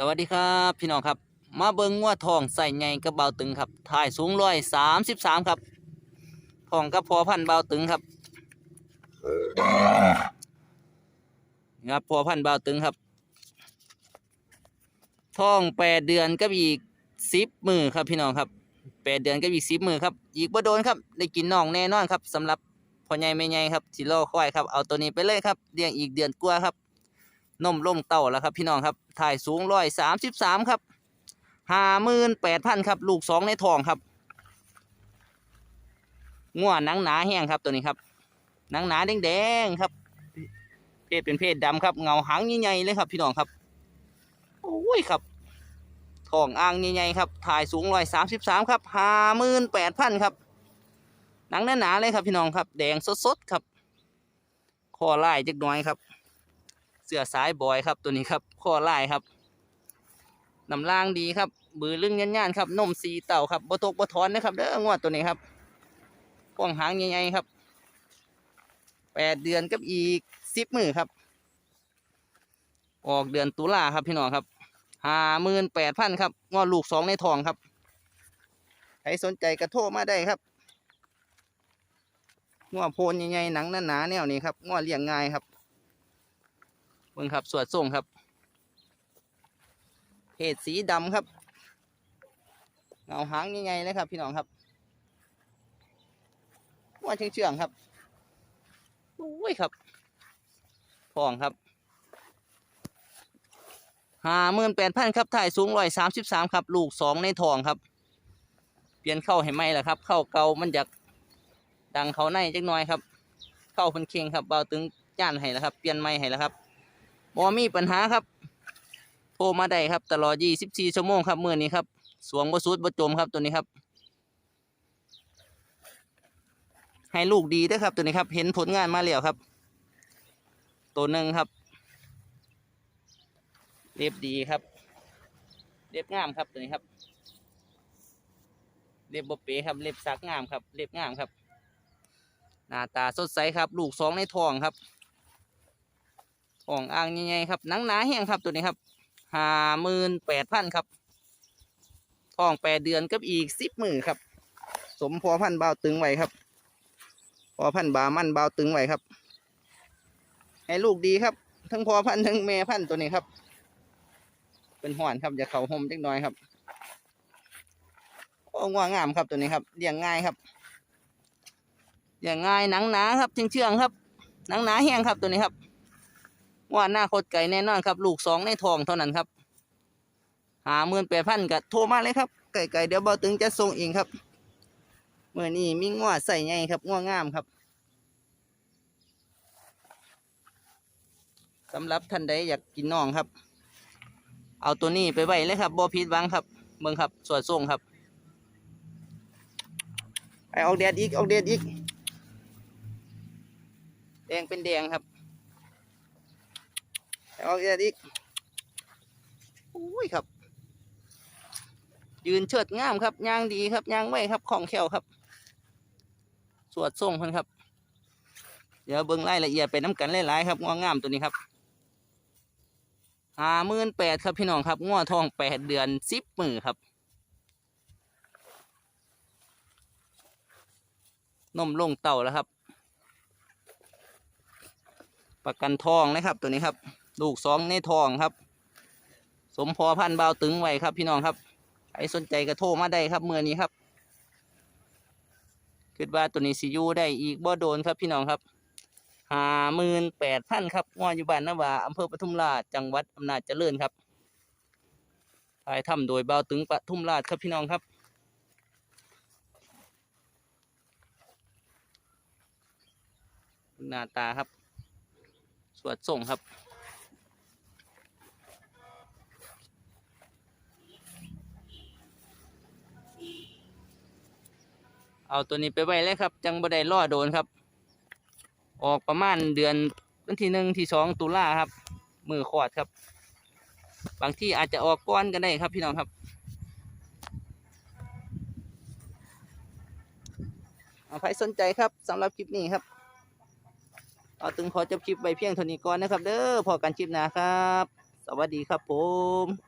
สวัสดีครับพี่น้องครับ มาเบิงงัว่าทองใส่ใหญ่กับเบาตึงครับถ่ายสูงร้อยสามสิบสามครับทองกับพอพันเบาตึงครับนี่ครับพอพันเบาตึงครับทองแปดเดือนกับอีกสิบมือครับพี่น้องครับแปดเดือนกับอีกสิบมือครับอีกบ่โดนครับได้กินน่องแน่นอนครับสำหรับพ่อใหญ่แม่ใหญ่ครับสิโลควายครับเอาตัวนี้ไปเลยครับเลี้ยงอีกเดือนกว่าครับ นมล่มเต่าแล้วครับพี่น้องครับถ่ายสูงร้อยสามสิบสามครับห้าหมื่นแปดพันครับ ลูกสองในทองครับง่วนหนังหนาแห้งครับตัวนี้ครับหนังหนาแดงๆครับ เพศเป็นเพศดำครับเงาหางใหญ่ๆเลยครับ พี่น้องครับโอ้ยครับทองอ่างใหญ่ๆครับถ่ายสูงร้อยสามสิบสามครับห้าหมื่นแปดพันครับหนังหนาๆเลยครับพี่น้องครับ แดงสดๆครับคอไลายจักหน่อยครับ เสื้อสายบอยครับตัวนี้ครับข้อลายครับน้ำล่างดีครับบือลึงยันย่านๆครับนมสีเต่าครับบตกบทอนนะครับเด้องวดตัวนี้ครับพ่วงหางใหญ่ๆครับแปดเดือนกับอีกสิบมือครับ ออกเดือนตุลาครับพี่น้องครับห้าหมื่นแปดพันครับงอลูกสองในทองครับใครสนใจกระโทรมาได้ครับงอโพนใหญ่ๆหนังหนาๆแนวนี้ครับงอเลี้ยงง่ายครับ บิ่งครับสวดส่งครับเพศสีดำครับเงาหางใหญ่ๆเลยครับ พี่น้องครับว่าเชื่องๆครับโอ้ยครับทองครับห้าหมื่นแปดพันครับถ่ายสูงร้อยสามสิบสามครับ ลูกสองในทองครับ เปลี่ยนเข้าให้ไหมล่ะครับ เข้าเกามันจากดังเขาในจักหน่อยครับ เข้าพิ่นเคียงครับเบาตึงย่านให้แล้วครับ เปลี่ยนไม้ให้แล้วครับ บ่มีปัญหาครับโทรมาได้ครับ ตลอด 24 ชั่วโมงครับเมื้อนี้ครับ สวงบ่สุดบ่จมครับตัวนี้ครับ ให้ลูกดีด้อครับตัวนี้ครับ เห็นผลงานมาแล้วครับ ตัวหนึ่งครับเล็บดีครับเล็บงามครับตัวนี้ครับเล็บบ่เป๋ครับเล็บสักงามครับเล็บงามครับ หน้าตาสดใสครับ ลูกสองในท้องครับ ของอ่างใหญ่ๆครับหนังหนาแห้งครับตัวนี้ครับห้าหมื่นแปดพันครับทองแปดเดือนกับอีกสิบหมือครับ สมพอพันธ์เบาตึงไว้ครับ พอพันธ์บามันเบาตึงไว้ครับ ให้ลูกดีครับ ทั้งพอพันธ์ทั้งแม่พันธ์ตัวนี้ครับ เป็นห่อนครับอย่าเข่าห่มจักน่อยครับโอ้งวงามครับตัวนี้ครับเลี้ยงง่ายครับเลี้ยงง่ายหนังหนาครับเชื่องๆครับหนังหนาแห้งครับตัวนี้ครับ ว่าหน้าโคตรไก่แน่นอนครับ ลูกสองในทองเท่านั้นครับหาหมื่นแปดพันก็โทรมาเลยครับ ไก่ไก่เดี๋ยวเบาตึงจะส่งเองครับเมื่อนี้มีง้อใส่ไงครับง้องามครับสำหรับท่านใดอยากกินน่องครับ เอาตัวนี้ไปไว้เลยครับบอพีดวังครับเมืองครับสวดส่งครับไปออกแดดอีกออกแดดอีก แดงเป็นแดงครับ เอาอีกอีกโอ้ยครับ ยืนเชิดงามครับยางดีครับยางไว้ครับของแขวครับ สวดส่งเพิ่นครับ เดี๋ยวเบิ่งรายละเอียดไปน้ำกันหลายๆครับงองามตัวนี้ครับห้าหมื่นแปดครับพี่น้องครับง้อทองแปดเดือนสิบมือครับนมลงเต่าแล้วครับ ประกันทองนะครับตัวนี้ครับ ลูกสองในทองครับ สมพอพันเบาตึงไว้ครับ พี่น้องครับใครสนใจก็โทรมาได้ครับเมื่อนี้ครับคิดว่าตัวนี้สิยูได้อีกบ่โดนครับพี่น้องครับห้าหมื่นแปดพันครับงออยู่บ้านนาวาอำเภอปทุมราชจังหวัดอำนาจเจริญครับถ่ายทำโดยเบาตึงปทุมราชครับพี่น้องครับหน้าตาครับ สวดส่งครับ เอาตัวนี้ไปไว้เลยครับ จังบ่ได้ล่อโดนครับ ออกประมาณเดือนวันที่หนึ่งที่สองตุลาครับ มือขอดครับ บางที่อาจจะออกก้อนกันได้ครับพี่น้องครับเอาใครสนใจครับสำหรับคลิปนี้ครับเอาตึงขอจบคลิปไว้เพียงเท่านี้ก่อนนะครับ เด้อพอกันคลิปหน้าครับ สวัสดีครับผม